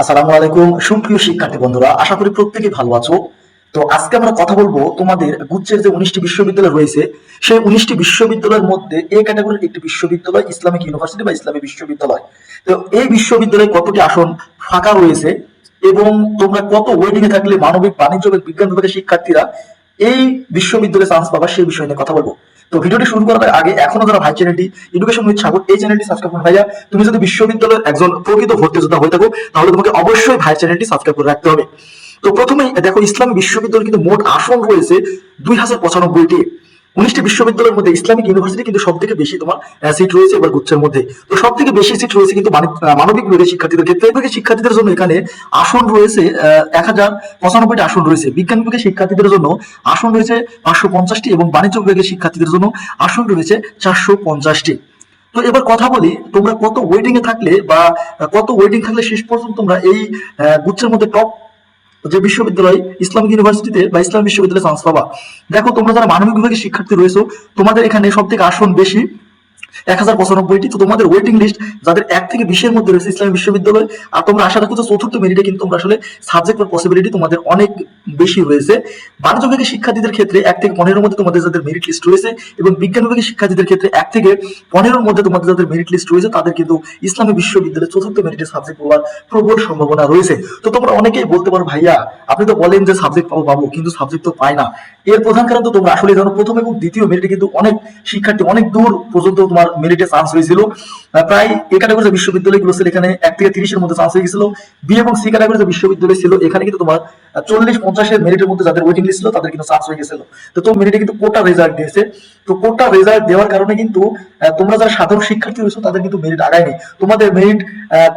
আসসালামু আলাইকুম, সুপ্রিয় শিক্ষার্থী বন্ধুরা, আশা করি প্রত্যেকেই ভালো আছো। তো আজকে আমরা কথা বলব তোমাদের গুচ্ছের যে উনিশটি বিশ্ববিদ্যালয় রয়েছে, সেই উনিশটি বিশ্ববিদ্যালয়ের মধ্যে এ ক্যাটাগরির একটি বিশ্ববিদ্যালয় ইসলামিক ইউনিভার্সিটি বা ইসলামী বিশ্ববিদ্যালয়। তো এই বিশ্ববিদ্যালয়ে কতটি আসন ফাঁকা রয়েছে এবং তোমরা কত ওয়েটিং এ থাকলে মানবিক, বাণিজ্য বিজ্ঞান বিভাগের শিক্ষার্থীরা এই বিশ্ববিদ্যালয়ে চান্স পাবা, সেই বিষয় নিয়ে কথা বলব। তো ভিডিওটি শুরু করার আগে এখনও যারা ভাই চ্যানেলটি এডুকেশন উইথ সাগর, এই চ্যানেলটি সাবস্ক্রাইব করে ভাইয়া। তুমি যদি বিশ্ববিদ্যালয়ের একজন প্রকৃত ভর্তি যোদ্ধা হয়ে থাকো, তাহলে তোমাকে অবশ্যই ভাই চ্যানেলটি সাবস্ক্রাইব করে রাখতে হবে। তো প্রথমেই, দেখো, ইসলামী বিশ্ববিদ্যালয় কিন্তু মোট আসন রয়েছে দুই হাজার পঁচানব্বইটি। উনিশটি বিশ্ববিদ্যালয়ের মধ্যে ইসলামিক ইউনিভার্সিটি কিন্তু সব থেকে বেশি তোমার সিট রয়েছে এবার গুচ্ছের মধ্যে। তো সব থেকে বেশি সিট রয়েছে কিন্তু মানবিক বিভাগের শিক্ষার্থীদের ক্ষেত্রে। বিভাগের শিক্ষার্থীদের জন্য এখানে আসন রয়েছে এক হাজার পঁচানব্বইটি আসন রয়েছে। বিজ্ঞান বিভাগের শিক্ষার্থীদের জন্য আসন রয়েছে পাঁচশো পঞ্চাশটি এবং বাণিজ্য বিভাগের শিক্ষার্থীদের জন্য আসন রয়েছে চারশো পঞ্চাশটি। তো এবার কথা বলি, তোমরা কত ওয়েটিং এ থাকলে বা কত ওয়েটিং থাকলে শেষ পর্যন্ত তোমরা এই গুচ্ছের মধ্যে টপ যে বিশ্ববিদ্যালয় ইসলামিক ইউনিভার্সিটিতে বা ইসলাম বিশ্ববিদ্যালয়ে চান্স পাবা দেখো তোমরা যারা মানবিক বিভাগের শিক্ষার্থী রয়েছো, তোমাদের এখানে সব থেকে আসন বেশি। এক হাজার পঁচানব্বইটি তো তোমাদের ওয়েটিং লিস্ট যাদের এক থেকে বিশের মধ্যে রয়েছে ইসলামী বিশ্ববিদ্যালয়, আর তোমরা আশা রাখো যে চতুর্থ মেরিটে কিন্তু তোমরা আসলে সাবজেক্ট বা পসিবিলিটি তোমাদের অনেক বেশি রয়েছে। বাণিজ্য বিভাগের শিক্ষার্থীদের ক্ষেত্রে এক থেকে পনেরোর মধ্যে তোমাদের যাদের মেরিট লিস্ট রয়েছে এবং বিজ্ঞান বিভাগের শিক্ষার্থীদের ক্ষেত্রে এক থেকে পনেরোর মধ্যে তোমাদের যাদের মেরিট লিস্ট রয়েছে, তাদের কিন্তু ইসলামী বিশ্ববিদ্যালয়ে চতুর্থ মেরিটে সাবজেক্ট পাওয়ার প্রবল সম্ভাবনা রয়েছে। তো তোমরা অনেকেই বলতে পারো, ভাইয়া, আপনি তো বলেন যে সাবজেক্ট পাবো পাবো, কিন্তু সাবজেক্ট তো পাই না। এর প্রধান কারণ তো তোমরা আসলে জানো, প্রথম এবং দ্বিতীয় মেরিটে কিন্তু অনেক শিক্ষার্থী অনেক দূর পর্যন্ত তোমার মেরিটে চান্স হয়েছিল। প্রায় এ ক্যাটাগরিতে বিশ্ববিদ্যালয় বিশ্ববিদ্যালয়গুলো ছিল এখানে এক থেকে তিরিশের মধ্যে চান্স হয়ে গেছিল। বি এবং সি ক্যাটাগরিতে বিশ্ববিদ্যালয় ছিল, এখানে কিন্তু তোমার চল্লিশ পঞ্চাশের মেরিটের মধ্যে যাদের ওয়েটিং লিস্ট ছিল, তাদের কিন্তু চান্স হয়ে গেছিল। তো তো মেরিটে কিন্তু কোটা রেজাল্ট দিয়েছে। তো কোটা রেজাল্ট দেওয়ার কারণে কিন্তু তোমরা যারা সাধারণ শিক্ষার্থী রয়েছে, তাদের কিন্তু মেরিট আগায়নি তোমাদের মেরিট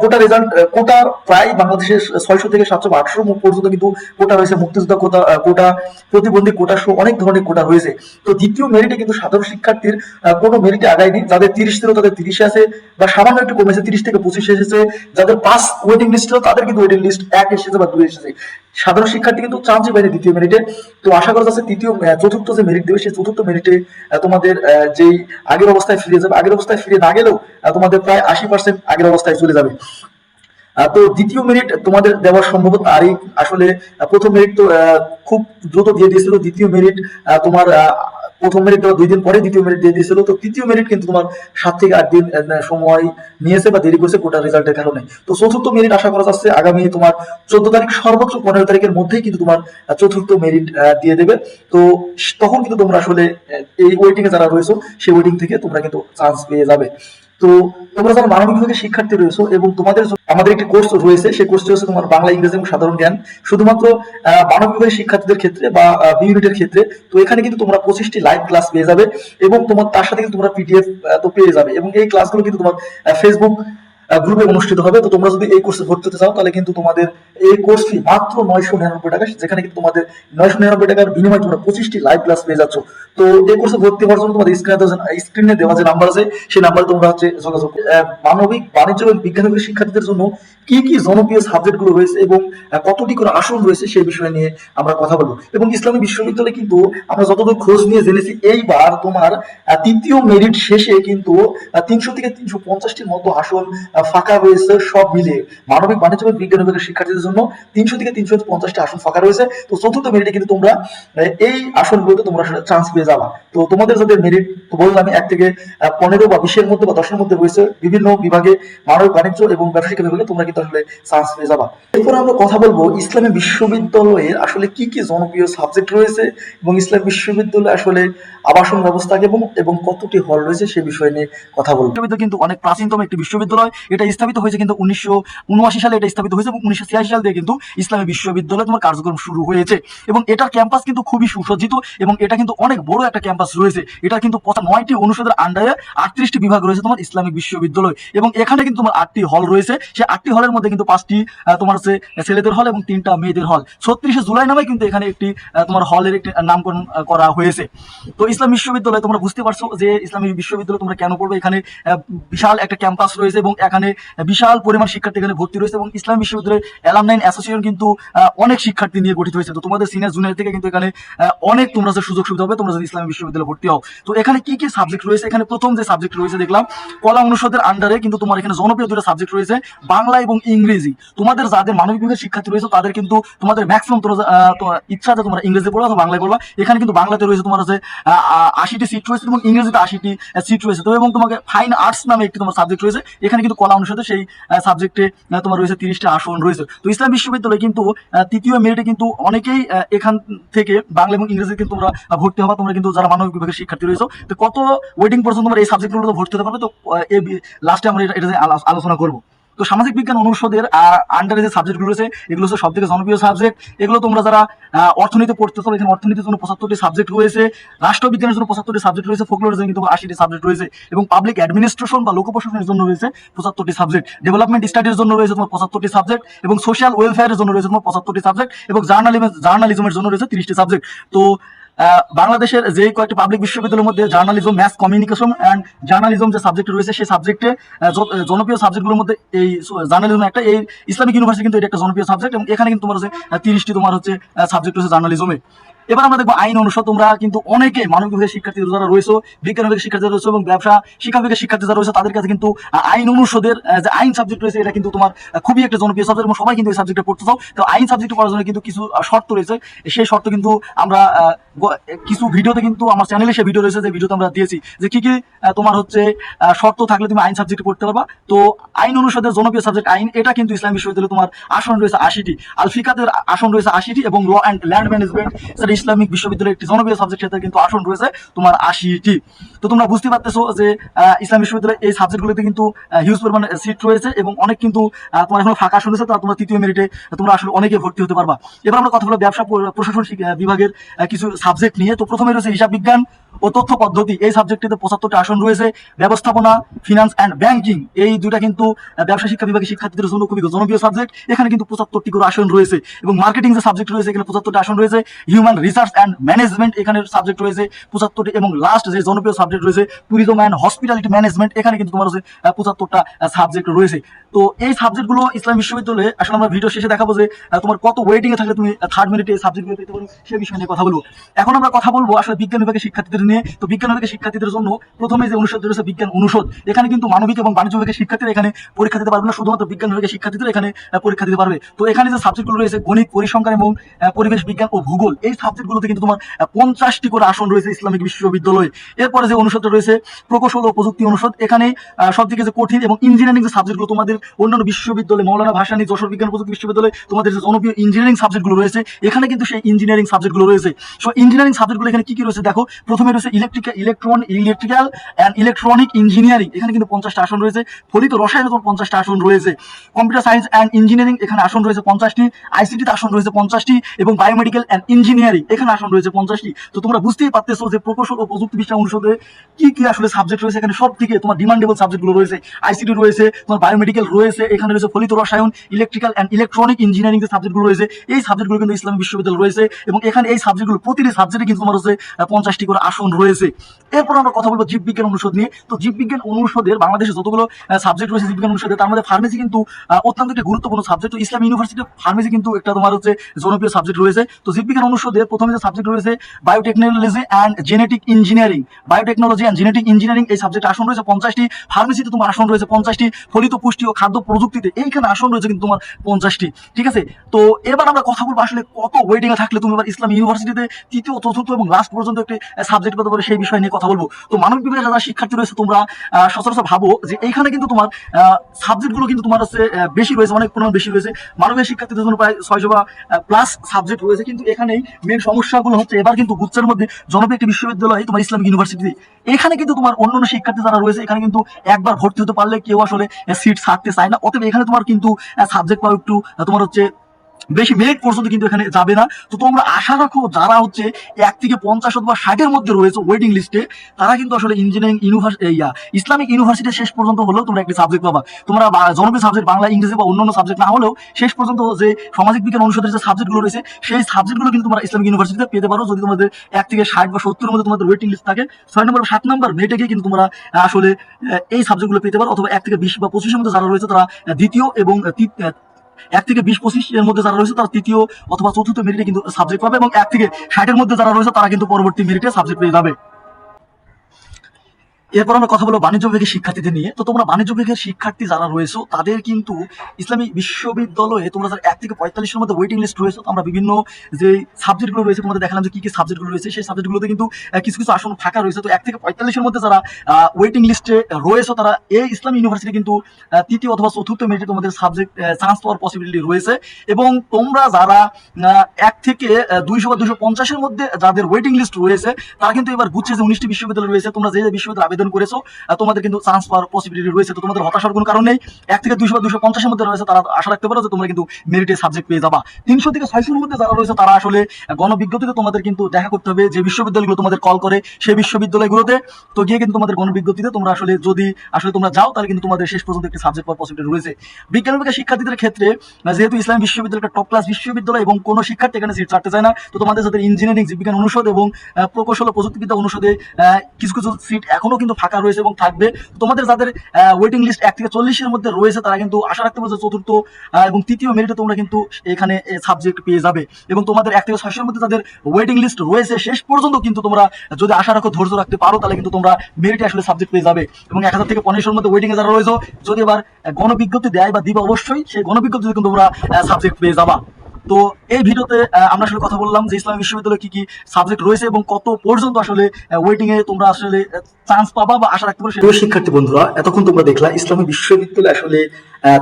কোটা রেজাল্ট কোটা প্রায় বাংলাদেশের ছয়শো থেকে সাতশো আটশো পর্যন্ত কিন্তু কোটা রয়েছে। মুক্তিযোদ্ধা কোটা কোটা, প্রতিবন্ধী কোটা সহ অনেক ধরনের কোটা রয়েছে। তো দ্বিতীয় মেরিটে কিন্তু সাধারণ শিক্ষার্থীর কোনো মেরিটে আগায়নি যাদের তিরিশ ছিল তাদের তিরিশে আছে বা সামান্য একটু কমেছে, তিরিশ থেকে পঁচিশে এসেছে। যাদের পাস ওয়েটিং লিস্ট ছিল, তাদের কিন্তু ওয়েটিং লিস্ট এক এসেছে বা দুই এসেছে। সাধারণ শিক্ষার্থী কিন্তু চান্সই পাইনি দ্বিতীয় মেরিটে তো আশা করা যাচ্ছে তৃতীয় চতুর্থ যে মেরিট দেবে, সেই চতুর্থ মেরিটে তোমাদের যেই আগের অবস্থায় ফিরে যাবে, আগের অবস্থায় ফিরে না গেলেও তোমাদের প্রায় আশি পার্সেন্ট আগের অবস্থায় চলে যাবে। তো দ্বিতীয় মেরিট তোমাদের দেওয়ার সম্ভবত আরই আসলে প্রথম মেরিট তো খুব দ্রুত দিয়ে দিয়েছিল। দ্বিতীয় মেরিট তোমার প্রথম মেরিট দুই দিন পরে দ্বিতীয় মেরিট দিয়ে দিয়েছিল, তো তৃতীয় মেরিট কিন্তু তোমার সাত থেকে আট দিন সময় নিয়েছে বা দেরি করেছে কোটা রেজাল্টের কারণে। তো চতুর্থ মেরিট আশা করা যাচ্ছে আগামী তোমার চোদ্দ তারিখ, সর্বোচ্চ পনেরো তারিখের মধ্যেই কিন্তু তোমার চতুর্থ মেরিট দিয়ে দেবে। তো তখন কিন্তু তোমরা আসলে এই ওয়েটিং এ যারা রয়েছে, সেই ওয়েটিং থেকে তোমরা কিন্তু চান্স পেয়ে যাবে। তো তোমরা যারা মানবিক বিভাগের শিক্ষার্থী রয়েছে এবং তোমাদের আমাদের একটি কোর্স রয়েছে, সেই কোর্সটি হচ্ছে তোমার বাংলা, ইংরেজি এবং সাধারণ জ্ঞান। শুধুমাত্র মানব বিভাগের শিক্ষার্থীদের ক্ষেত্রে বা বি ইউনিটের ক্ষেত্রে, তো এখানে কিন্তু তোমরা পঁচিশটি লাইভ ক্লাস পেয়ে যাবে এবং তোমার তার সাথে কিন্তু তোমরা পিডিএফ তো পেয়ে যাবে এবং এই ক্লাসগুলো কিন্তু তোমার ফেসবুক গ্রুপে অনুষ্ঠিত হবে। তো তোমরা যদি এই কোর্সে ভর্তি হতে চাও, তাহলে কিন্তু তোমাদের এই কোর্স ফি মাত্র নয়শো নিরানব্বই টাকা। যেখানে কিন্তু তোমাদের নয়শো নিরানব্বই টাকার বিনিময়ে তোমরা পঁচিশটি লাইভ ক্লাস পেয়ে যাচ্ছ। তো এই কোর্সে ভর্তি হওয়ার জন্য তোমাদের স্ক্রিনে স্ক্রিনে দেওয়া যে নাম্বার আছে, সেই নাম্বারে তোমরা হচ্ছে যোগাযোগ মানবিক, বাণিজ্য এবং বিজ্ঞান শিক্ষার্থীদের জন্য কি কি জনপ্রিয় সাবজেক্টগুলো রয়েছে এবং কতটি করে আসন রয়েছে সেই বিষয় নিয়ে আমরা কথা বলব। এবং ইসলামী বিশ্ববিদ্যালয়ে কিন্তু আমরা যতদূর খোঁজ নিয়ে জেনেছি, এইবার তোমার তৃতীয় মেরিট শেষে কিন্তু তিনশো থেকে তিনশো পঞ্চাশটির মতো আসন ফাঁকা রয়েছে সব মিলে। মানবিক বাণিজ্য এবং বিজ্ঞান বিভাগের শিক্ষার্থীদের জন্য তিনশো থেকে তিনশো পঞ্চাশটি আসন ফাঁকা রয়েছে। তো চতুর্থ মেরিটে কিন্তু তোমরা এই আসনগুলোতে তোমরা আসলে চান্স পেয়ে যাবা। তো তোমাদের যাদের মেরিট বললাম এক থেকে পনেরো বা বিশের মধ্যে বা দশের মধ্যে রয়েছে বিভিন্ন বিভাগে মানবিক বাণিজ্য এবং ব্যবসা শিক্ষা বিভাগে তোমরা কিন্তু আসলে চান্স পেয়ে যাবা। এরপর আমরা কথা বলব ইসলামী বিশ্ববিদ্যালয়ের আসলে কি কি জনপ্রিয় সাবজেক্ট রয়েছে এবং ইসলাম বিশ্ববিদ্যালয়ে আসলে আবাসন ব্যবস্থা এবং এবং কতটি হল রয়েছে সে বিষয় নিয়ে কথা বলব। কিন্তু অনেক প্রাচীনতম একটি বিশ্ববিদ্যালয়। এটা স্থাপিত হয়েছে কিন্তু উনিশশো উনআশি সালে এটা স্থাপিত হয়েছে এবং উনিশশো ছিয়াশি সাল থেকে কিন্তু ইসলামী বিশ্ববিদ্যালয় তোমার কার্যক্রম শুরু হয়েছে। এবং এটার ক্যাম্পাস কিন্তু খুবই সুসজ্জিত এবং এটা কিন্তু অনেক বড় একটা ক্যাম্পাস রয়েছে। এটা কিন্তু নয়টি অনুষদের আন্ডারে আটত্রিশটি বিভাগ রয়েছে তোমার ইসলামিক বিশ্ববিদ্যালয়। এবং এখানে কিন্তু তোমার আটটি হল রয়েছে। সেই আটটি হলের মধ্যে কিন্তু পাঁচটি তোমার হচ্ছে ছেলেদের হল এবং তিনটা মেয়েদের হল ছত্রিশে জুলাই নামে কিন্তু এখানে একটি তোমার হলের একটি নামকরণ করা হয়েছে। তো ইসলাম বিশ্ববিদ্যালয় তোমরা বুঝতে পারছ যে ইসলামী বিশ্ববিদ্যালয় তোমরা কেন পড়বে? এখানে বিশাল একটা ক্যাম্পাস রয়েছে এবং এখানে বিশাল পরিমাণ শিক্ষার্থী এখানে ভর্তি রয়েছে এবং ইসলাম বিশ্ববিদ্যালয়ের অ্যালামনাই নাইন অ্যাসোসিয়েশন কিন্তু অনেক শিক্ষার্থী নিয়ে গঠিত হয়েছে। তো তোমাদের সিনিয়র জুনিয়র থেকে কিন্তু এখানে অনেক তোমরা যে সুযোগ সুবিধা হবে, তোমরা যদি ইসলামী বিশ্ববিদ্যালয়ে ভর্তি হও। তো এখানে কি কি সাবজেক্ট রয়েছে? এখানে প্রথম যে সাবজেক্ট রয়েছে দেখলাম, কলা অনুষদের আন্ডারে কিন্তু তোমার এখানে জনপ্রিয় দুটো সাবজেক্ট রয়েছে, বাংলা এবং ইংরেজি। তোমাদের যাদের মানবিক বিভাগের শিক্ষার্থী রয়েছে, তাদের কিন্তু তোমাদের ম্যাক্সিমাম তোমরা ইচ্ছা যে তোমরা ইংরেজি পড়ো অথবা বাংলায় পড়বা। এখানে কিন্তু বাংলাতে রয়েছে তোমার হচ্ছে আশিটি সিট রয়েছে এবং ইংরেজিতে আশিটি সিট রয়েছে। তো এবং তোমাকে ফাইন আর্টস নামে একটি তোমার সাবজেক্ট রয়েছে। এখানে কিন্তু কলা অনুষদে সেই সাবজেক্টে তোমার রয়েছে তিরিশটা আসন রয়েছে। তো ইসলাম বিশ্ববিদ্যালয়ে কিন্তু তৃতীয় মেরিটে কিন্তু অনেকেই এখান থেকে বাংলা এবং ইংরেজি কিন্তু তোমরা ভর্তি হবা। তোমরা কিন্তু যারা মানবিক বিভাগের শিক্ষার্থী রয়েছে, তো কত ওয়েটিং পর্যন্ত তোমরা এই সাবজেক্টগুলো ভর্তি হতে পারবে? তো লাস্টে আমরা এটা- আলোচনা করব। তো সামাজিক বিজ্ঞান অনুষদের আন্ডারে যে সাবজেক্টগুলো রয়েছে, এগুলো হচ্ছে সব থেকে জনপ্রিয় সাবজেক্ট এগুলো তোমরা যারা অর্থনীতি পড়তে চাও, এখানে অর্থনীতির জন্য পঁচাত্তরটি সাবজেক্ট রয়েছে। রাষ্ট্রবিজ্ঞানের জন্য পঁচাত্তরটি সাবজেক্ট রয়েছে ফোকলোরের জন্য কিন্তু আশিটি সাবজেক্ট রয়েছে এবং পাবলিক অ্যাডমিনিস্ট্রেশন বা লোক প্রশাসনের জন্য রয়েছে পঁচাত্তরটি সাবজেক্ট ডেভেলপমেন্ট স্টাডির জন্য রয়েছে তোমার পঁচাত্তরটি সাবজেক্ট এবং সোশ্যাল ওয়েলফেয়ারের জন্য রয়েছে তোমার পঁচাত্তরটি সাবজেক্ট এবং জার্নালিজম জার্নালিজমের জন্য রয়েছে তিরিশটি সাবজেক্ট তো বাংলাদেশের যে কয়েকটি পাবলিক বিশ্ববিদ্যালয়ের মধ্যে journalism mass communication and journalism যে সাবজেক্ট রয়েছে, সেই সাবজেক্টে জনপ্রিয় সাবজেক্টগুলোর মধ্যে এই জার্নালিজম একটা। এই ইসলামিক ইউনিভার্সিটি কিন্তু এটা একটা জনপ্রিয় সাবজেক্ট এবং এখানে কিন্তু তোমার হচ্ছে তিরিশটি তোমার হচ্ছে সাবজেক্ট রয়েছে জার্নালিজমে এবার আমরা দেখব আইন অনুষদ। তোমরা কিন্তু অনেকে মানবিক বিভাগের শিক্ষার্থী যারা রয়েছে, বিজ্ঞান বিভাগের শিক্ষার্থী রয়েছে এবং ব্যবসা, শিক্ষা বিভাগের শিক্ষার্থী যারা রয়েছে, তাদের কাছে কিন্তু আইন অনুষদের যে আইন সাবজেক্ট রয়েছে, এটা কিন্তু তোমার খুবই একটা জনপ্রিয় সাবজেক্ট এবং সবাই কিন্তু এই সাবজেক্টে পড়তে চাও। তো আইন সাবজেক্ট পড়ার জন্য কিন্তু কিছু শর্ত রয়েছে। সেই শর্ত কিন্তু আমরা কিছু ভিডিওতে কিন্তু আমার চ্যানেলে সে ভিডিও রয়েছে, যে ভিডিওতে আমরা দিয়েছি, যে কি কি তোমার হচ্ছে শর্ত থাকলে তুমি আইন সাবজেক্ট পড়তে পারবা। তো আইন অনুষদের জনপ্রিয় সাবজেক্ট আইন, এটা কিন্তু ইসলাম বিশ্ববিদ্যালয়ে তোমার আসন রয়েছে আশিটি। আল ফিকাতের আসন রয়েছে আশিটি এবং law and land management Islamic বিশ্ববিদ্যালয়ের একটি জনপ্রিয় সাবজেক্ট সেটা কিন্তু আসন রয়েছে তোমার আশিটি। তো তোমরা বুঝতে পারতেছো যে ইসলাম বিশ্ববিদ্যালয়ে এই সাবজেক্টগুলোতে কিন্তু হিউজ পরিমাণ সিট রয়েছে এবং অনেক কিন্তু তোমার এখন ফাঁকা রয়েছে, তা তোমরা তৃতীয় মেরিটে তোমরা আসলে অনেকে ভর্তি হতে পারবা। এবার আমরা কথা বলব ব্যবসা প্রশাসন বিভাগের কিছু সাবজেক্ট নিয়ে। তো প্রথমে রয়েছে হিসাব বিজ্ঞান ও তথ্য পদ্ধতি। এই সাবজেক্টটিতে পঁচাত্তরটি আসন রয়েছে। ব্যবস্থাপনা ফিনান্স অ্যান্ড ব্যাংকিং এই দুটা কিন্তু ব্যবসা শিক্ষা বিভাগের শিক্ষার্থীদের জন্য খুবই জনপ্রিয় সাবজেক্ট এখানে কিন্তু পঁচাত্তরটি করে আসন রয়েছে এবং মার্কেটিং যে সাবজেক্ট রয়েছে, এখানে পঁচাত্তরটি আসন রয়েছে। হিউম্যান রিসার্চ অ্যান্ড ম্যানেজমেন্ট এখানে সাবজেক্ট রয়েছে, পঁচাত্তরটি এবং লাস্ট যে জনপ্রিয় সাবজেক্ট রয়েছে ট্যুরিজম অ্যান্ড হসপিটালিটি ম্যানেজমেন্ট এখানে কিন্তু তোমার হচ্ছে পঁচাত্তরটা সাবজেক্ট রয়েছে। তো এই সাবজেক্টগুলো ইসলাম বিশ্ববিদ্যালয়ে, আসলে আমরা ভিডিও শেষে দেখাবো যে তোমার কত ওয়েটিং এ থাকলে তুমি থার্ড মেরিটে এই সাবজেক্টগুলো পেতে পারো, সে বিষয় নিয়ে কথা বলব। এখন আমরা কথা বলব আসলে বিজ্ঞান বিভাগের শিক্ষার্থীদের নিয়ে। তো বিজ্ঞান বিভাগের শিক্ষার্থীদের জন্য প্রথমে যে অনুষদ রয়েছে বিজ্ঞান অনুষদ, এখানে কিন্তু মানবিক এবং বাণিজ্য বিভাগের শিক্ষার্থীরা এখানে পরীক্ষা দিতে পারবে না, শুধুমাত্র বিজ্ঞান বিভাগের শিক্ষার্থীদের এখানে পরীক্ষা দিতে পারবে। তো এখানে যে সাবজেক্টগুলো রয়েছে, গণিত, পরিসংখ্যান এবং পরিবেশ বিজ্ঞান ও ভূগোল, এই সাবজেক্টগুলোতে কিন্তু তোমার পঞ্চাশটি করে আসন রয়েছে ইসলামিক বিশ্ববিদ্যালয়ে। এরপরে যে অনুষদটা রয়েছে, প্রকৌশল ও প্রযুক্তি অনুষদ, এখানে সব থেকে যে কঠিন এবং ইঞ্জিনিয়ারিং যে সাবজেক্টগুলো তোমাদের অন্যান্য বিশ্ববিদ্যালয়, মৌলানা ভাসানী যশোর বিজ্ঞান প্রযুক্তি বিশ্ববিদ্যালয় তোমাদের যে জনপ্রিয় ইঞ্জিনিয়ারিং সাবজেক্টগুলো রয়েছে, এখানে কিন্তু সেই ইঞ্জিনিয়ারিং সাবজেক্টগুলো রয়েছে। সো ইঞ্জিনিয়ারিং সাবজেক্টগুলো এখানে কি কি রয়েছে দেখো, প্রথমে রয়েছে electrical electron electrical and electronic engineering এখানে কিন্তু পঞ্চাশটা আসন রয়েছে, ফলিত রসায়নে তোমার পঞ্চাশটা আসন রয়েছে। কম্পিউটার সায়েন্স অ্যান্ড ইঞ্জিনিয়ারিং এখানে আসন রয়েছে পঞ্চাশটি আইসিটিতে আসন রয়েছে পঞ্চাশটি এবং বায়োমেডিক্যাল অ্যান্ড ইঞ্জিনিয়ারিং এখানে আসন রয়েছে পঞ্চাশটি। তো তোমরা বুঝতেই পারতেছো যে প্রকৌশল ও প্রযুক্তি বিদ্যা অনুষদে কি কি আসলে সাবজেক্ট রয়েছে? এখানে সব থেকে তোমার ডিমান্ডেবল সাবজেক্টগুলো রয়েছে। আইসিটি রয়েছে, তোমার বায়োমেডিক্যাল রয়েছে, এখানে রয়েছে ফলিত রসায়ন ইলেকট্রিক্যাল অ্যান্ড ইলেকট্রনিক ইঞ্জিনিয়ারিং যে সাবজেক্টগুলো রয়েছে, এই সাবজেক্টগুলো কিন্তু ইসলামী বিশ্ববিদ্যালয় রয়েছে এবং এখানে এই সাবজেক্টগুলো প্রতিটি সাবজেক্টে কিন্তু তোমার হচ্ছে পঞ্চাশটি করে আসন রয়েছে। এরপর আমরা কথা বলব জীববিজ্ঞান অনুষদ নিয়ে। তো জীববিজ্ঞান অনুষদের বাংলাদেশে যতগুলো সাবজেক্ট রয়েছে জীববিজ্ঞান অনুষদে, তার মধ্যে ফার্মেসি কিন্তু অত্যন্ত একটি গুরুত্বপূর্ণ সাবজেক্ট তো ইসলাম ইউনিভার্সিটি ফার্মেসি কিন্তু একটা তোমার হচ্ছে জনপ্রিয় সাবজেক্ট রয়েছে। তো জীববিজ্ঞান অনুষদের প্রথমে যে সাবজেক্ট রয়েছে biotechnology and genetic engineering biotechnology and genetic engineering এই সাবজেক্ট আসন রয়েছে পঞ্চাশটি ফার্মেসিতে তোমার আসন রয়েছে পঞ্চাশটি, ফলিত পুষ্টি ও খাদ্য প্রযুক্তিতে এইখানে আসন রয়েছে কিন্তু তোমার পঞ্চাশটি, ঠিক আছে? তো এবার আমরা কথা বলব আসলে কত ওয়েটিং এ থাকলে তুমি এবার ইসলাম ইউনিভার্সিটিতে তৃতীয়, চতুর্থ এবং লাস্ট পর্যন্ত একটি সাবজেক্ট পেতে পারো সেই বিষয় নিয়ে কথা বলব। তো মানবিক বিভাগের যারা শিক্ষার্থী রয়েছে তোমরা সচরাচর ভাবো যে এইখানে কিন্তু তোমার সাবজেক্টগুলো কিন্তু তোমার হচ্ছে বেশি রয়েছে, অনেক পরিমাণ বেশি রয়েছে। মানবিক শিক্ষার্থীদের জন্য প্রায় ছয়শো বা প্লাস সাবজেক্ট রয়েছে কিন্তু এখানেই মেন সমস্যাগুলো হচ্ছে এবার কিন্তু গুচ্ছের মধ্যে জনপ্রিয় একটি বিশ্ববিদ্যালয় তোমার ইসলামিক ইউনিভার্সিটি। এখানে কিন্তু তোমার অন্য শিক্ষার্থী যারা রয়েছে, এখানে কিন্তু একবার ভর্তি হতে পারলে কেউ আসলে সিট ছাড়তে চায় না। অতএব এখানে তোমার কিন্তু সাবজেক্ট পাও একটু তোমার হচ্ছে বেশি মেরিট পর্যন্ত কিন্তু এখানে যাবে না। তো তোমরা আশা রাখো, যারা হচ্ছে এক থেকে পঞ্চাশ অথবা ষাটের মধ্যে রয়েছে ওয়েটিং লিস্টে তারা কিন্তু আসলে engineering university yeah Islamic university শেষ পর্যন্ত হলেও তোমরা একটি সাবজেক্ট পাবা। তোমরা জনপ্রিয় সাবজেক্ট বাংলা, ইংরেজি বা অন্যান্য সাবজেক্ট না হলেও শেষ পর্যন্ত যে সামাজিক বিজ্ঞান অনুষদের যে সাবজেক্টগুলো রয়েছে, সেই সাবজেক্টগুলো কিন্তু তোমরা ইসলামিক ইউনিভার্সিটিতে পেতে পারো। যদি তোমাদের এক থেকে ষাট বা সত্তরের মধ্যে তোমাদের ওয়েটিং লিস্ট থাকে, ছয় নম্বর সাত নম্বর মেটে গিয়ে কিন্তু তোমরা আসলে এই সাবজেক্টগুলো পেতে পারো। অথবা এক থেকে বিশ বা পঁচিশের মধ্যে যারা রয়েছে তারা দ্বিতীয় এবং এক থেকে বিশ পঁচিশ এর মধ্যে যারা রয়েছে তারা তৃতীয় অথবা চতুর্থ মেরিটে কিন্তু সাবজেক্ট পাবে এবং এক থেকে ষাটের মধ্যে যারা রয়েছে তারা কিন্তু পরবর্তী মেরিটে সাবজেক্ট পেয়ে যাবে। এরপর আমরা কথা বলব বাণিজ্য বিভাগের শিক্ষার্থীদের নিয়ে। তো তোমরা বাণিজ্য বিভাগের শিক্ষার্থী যারা রয়েছে, তাদের কিন্তু ইসলামী বিশ্ববিদ্যালয়ে তোমরা যারা এক থেকে পঁয়তাল্লিশের মধ্যে ওয়েটিং লিস্ট রয়েছে আমরা বিভিন্ন যে সাবজেক্টগুলো রয়েছে, তোমাদের দেখালাম যে কি কি সাবজেক্টগুলো রয়েছে, সেই সাবজেক্টগুলোতে কিন্তু কিছু কিছু আসন ফাঁকা রয়েছে। তো এক থেকে পঁয়তাল্লিশের মধ্যে যারা ওয়েটিং লিস্টে রয়েছে, তারা এই ইসলামী ইউনিভার্সিটি কিন্তু তৃতীয় অথবা চতুর্থ মেরিটে তোমাদের সাবজেক্ট চান্স পাওয়ার পসিবিলিটি রয়েছে। এবং তোমরা যারা এক থেকে দুইশো বা দুশো পঞ্চাশের মধ্যে যাদের ওয়েটিং লিস্ট রয়েছে, তারা কিন্তু এবার বুঝছে যে উনিশটি বিশ্ববিদ্যালয় রয়েছে, তোমরা যে বিশ্ববিদ্যালয়ে আবেদন করেছ তোমাদের কিন্তু চান্স পাওয়ার পসিবিলিটি রয়েছে। তো তোমাদের হতাশার কোনো কারণ নেই। এক থেকে দুশো বা দুশো পঞ্চাশের মধ্যে রয়েছে, তারা আশা রাখতে পারো যে তোমরা কিন্তু মেরিটে সাবজেক্ট পেয়ে যাবা। তিনশো থেকে ছয়শোর মধ্যে যারা রয়েছে, তারা আসলে গণবিজ্ঞপ্তিতে তোমাদের কিন্তু দেখা করতে হবে যে বিশ্ববিদ্যালয়গুলো তোমাদের কল করে সেই বিশ্ববিদ্যালয়গুলোতে। তো গিয়ে কিন্তু তোমাদের গণবিজ্ঞপ্তিতে তোমরা আসলে যদি, আসলে তোমরা যাও, তাহলে কিন্তু তোমাদের শেষ পর্যন্ত একটি সাবজেক্ট পাওয়ার পসিবিলিটি রয়েছে। বিজ্ঞান বিভাগের শিক্ষার্থীদের ক্ষেত্রে যেহেতু ইসলাম বিশ্ববিদ্যালয় একটা টপ ক্লাস বিশ্ববিদ্যালয় এবং কোনো শিক্ষার্থী এখানে সিট ছাড়তে চায় না, তো তোমাদের যাদের ইঞ্জিনিয়ারিং জীববিজ্ঞান অনুষদ এবং প্রকৌশল ও প্রযুক্তিবিদ্যা অনুষদে কিছু কিছু সিট এখনও কিন্তু ফাঁকা রয়েছে এবং থাকবে। তোমাদের যাদের ওয়েটিং লিস্ট এক থেকে চল্লিশের মধ্যে রয়েছে, তারা কিন্তু আশা রাখতে পারছ চতুর্থ এবং তৃতীয় মেরিটে তোমরা কিন্তু এখানে সাবজেক্ট পেয়ে যাবে। এবং তোমাদের এক থেকে ছয়শোর মধ্যে যাদের ওয়েটিং লিস্ট রয়েছে, শেষ পর্যন্ত কিন্তু তোমরা যদি আশা রাখো, ধৈর্য রাখতে পারো, তাহলে কিন্তু তোমরা মেরিটে আসলে সাবজেক্ট পেয়ে যাবে। এবং এক হাজার থেকে পনেরোশোর মধ্যে ওয়েটিং যারা রয়েছে, যদি এবার গণবিজ্ঞপ্তি দেয় বা দিবে, অবশ্যই সেই গণবিজ্ঞপ্তিতে কিন্তু তোমরা সাবজেক্ট পেয়ে যাবা। তো এই ভিডিওতে আমরা আসলে কথা বললাম যে ইসলামী বিশ্ববিদ্যালয়ে কি কি সাবজেক্ট রয়েছে এবং কত পর্যন্ত আসলে ওয়েটিং এ তোমরা আসলে চান্স পাবা বা আশা রাখতে পারো শিক্ষার্থী বন্ধুরা, এতক্ষণ তোমরা দেখলা, ইসলামী বিশ্ববিদ্যালয়ে আসলে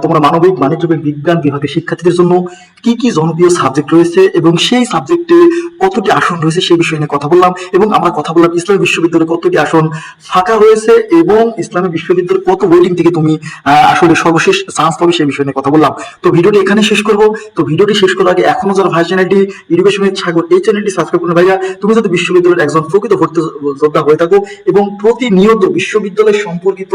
তোমরা মানবিক বাণিজ্য বিজ্ঞান বিভাগের শিক্ষার্থীদের জন্য কি কি জনপ্রিয় সাবজেক্ট রয়েছে এবং সেই সাবজেক্টে কতটি আসন রয়েছে সেই বিষয় নিয়ে কথা বললাম এবং আমরা কথা বললাম ইসলামী বিশ্ববিদ্যালয়ে কতটি আসন ফাঁকা রয়েছে এবং ইসলামী বিশ্ববিদ্যালয় কত ওয়েটিং থেকে তুমি আসলে সর্বশেষ চান্স পাবে সেই বিষয় নিয়ে কথা বললাম। তো ভিডিওটি এখানে শেষ করব। তো ভিডিওটি শেষ করার আগে এখনও যারা ভাই চ্যানেলটি এডুকেশনের সাগর এই চ্যানেলটি সাবস্ক্রাইব করুন ভাইয়া। তুমি যদি বিশ্ববিদ্যালয়ের একজন প্রকৃত ভর্তি যোদ্ধা হয়ে থাকো এবং প্রতিনিয়ত বিশ্ববিদ্যালয় সম্পর্কিত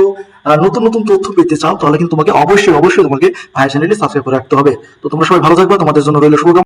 নতুন নতুন তথ্য পেতে চাও, তাহলে কিন্তু তোমাকে অবশ্যই অবশ্যই তোমাকে ভাই চ্যানেলটি সাবস্ক্রাইব করে রাখতে হবে। তো তোমরা সবাই ভালো থাকবে, তোমাদের জন্য রইল শুভকামনা।